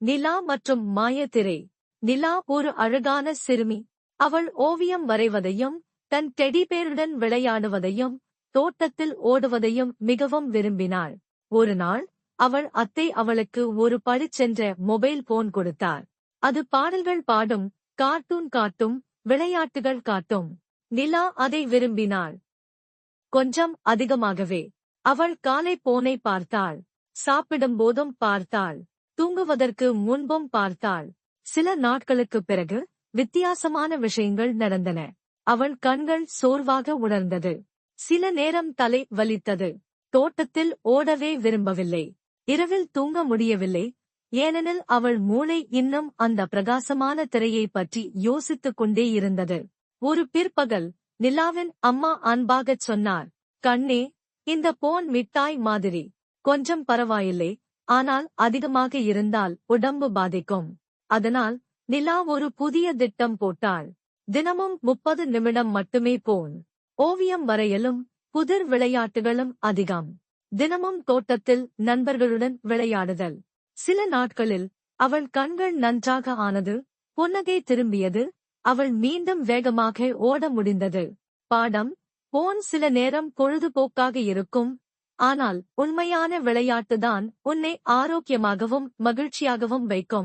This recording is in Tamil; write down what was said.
நிலா மற்றும் மாயத்திரை நிலா ஒரு அழகான சிறுமி. அவள் ஓவியம் வரைவதையும் தன் டெடிபேருடன் விளையாடுவதையும் தோட்டத்தில் ஓடுவதையும் மிகவும் விரும்பினாள். ஒரு நாள் அவள் அத்தை அவளுக்கு ஒரு பழிச்சென்ற மொபைல் போன் கொடுத்தார். அது பாடல்கள் பாடும் கார்ட்டூன் காட்டும் விளையாட்டுகள் காட்டும். நிலா அதை விரும்பினாள். கொஞ்சம் அதிகமாகவே. அவள் காலை போனை பார்த்தாள். சாப்பிடும் போதும் பார்த்தாள். தூங்குவதற்கு முன்பும் பார்த்தாள். சில நாட்களுக்குப் பிறகு வித்தியாசமான விஷயங்கள் நடந்தன. அவள் கண்கள் சோர்வாக உணர்ந்தது சில நேரம் தலை வலித்தது. தோட்டத்தில் ஓடவே விரும்பவில்லை. இரவில் தூங்க முடியவில்லை. ஏனெனில் அவள் மூளை இன்னும் அந்த பிரகாசமான திரையை பற்றி யோசித்துக் கொண்டே இருந்தது. ஒரு பிற்பகல் நிலாவின் அம்மா அன்பாகச் சொன்னார் கண்ணே இந்த போன் மிட்டாய் மாதிரி. கொஞ்சம் பரவாயில்லை. ஆனால் அதிகமாக இருந்தால் உடம்பு பாதிக்கும். அதனால் நிலா ஒரு புதிய திட்டம் போட்டாள். தினமும் முப்பது நிமிடம் மட்டுமே போன். ஓவியம் வரையலும் புதிர் விளையாட்டுகளும் அதிகம். தினமும் தோட்டத்தில் நண்பர்களுடன் விளையாடுதல். சில நாட்களில் அவள் கண்கள் நன்றாக ஆனது புன்னகை திரும்பியது அவள் மீண்டும் வேகமாக ஓட முடிந்தது. பாடம் போன் சில நேரம் பொழுதுபோக்காக இருக்கும் ஆனால் உண்மையான விளையாட்டுதான் உன்னை ஆரோக்கியமாகவும் மகிழ்ச்சியாகவும் வைக்கும்.